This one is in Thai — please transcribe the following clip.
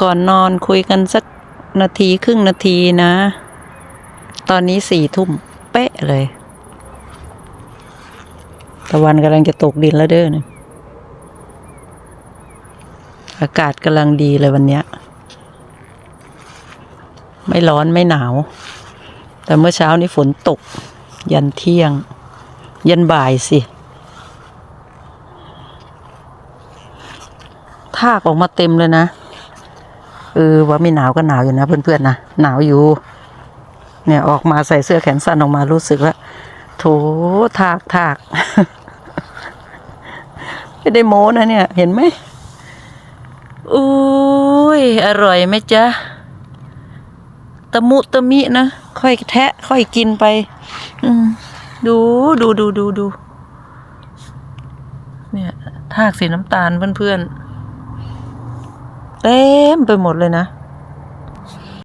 ก่อนนอนคุยกันสักนาทีครึ่งนาทีนะ ตอนนี้สี่ทุ่มเป๊ะเลยตะวันกำลังจะตกดินแล้วเด้อเนี่ยอากาศกำลังดีเลยวันเนี้ยไม่ร้อนไม่หนาว แต่เมื่อเช้านี้ฝนตก ยันเที่ยง ยันบ่ายสิทากออกมาเต็มเลยนะ เออว่าไม่หนาวก็หนาวอยู่นะเพื่อนๆนะหนาวอยู่ เนี่ยออกมาใส่เสื้อแขนสั้นออกมารู้สึกว่าโถทากทากไม่ได้โม้นะเนี่ย เห็นไหมอุ้ยอร่อยไหมจ๊ะตะมุตะมินะค่อยแทะ ค่อยกินไป อืมดูดูดูดูดูเนี่ยทากสีน้ำตาลเพื่อนๆ เต็มไปหมดเลยนะ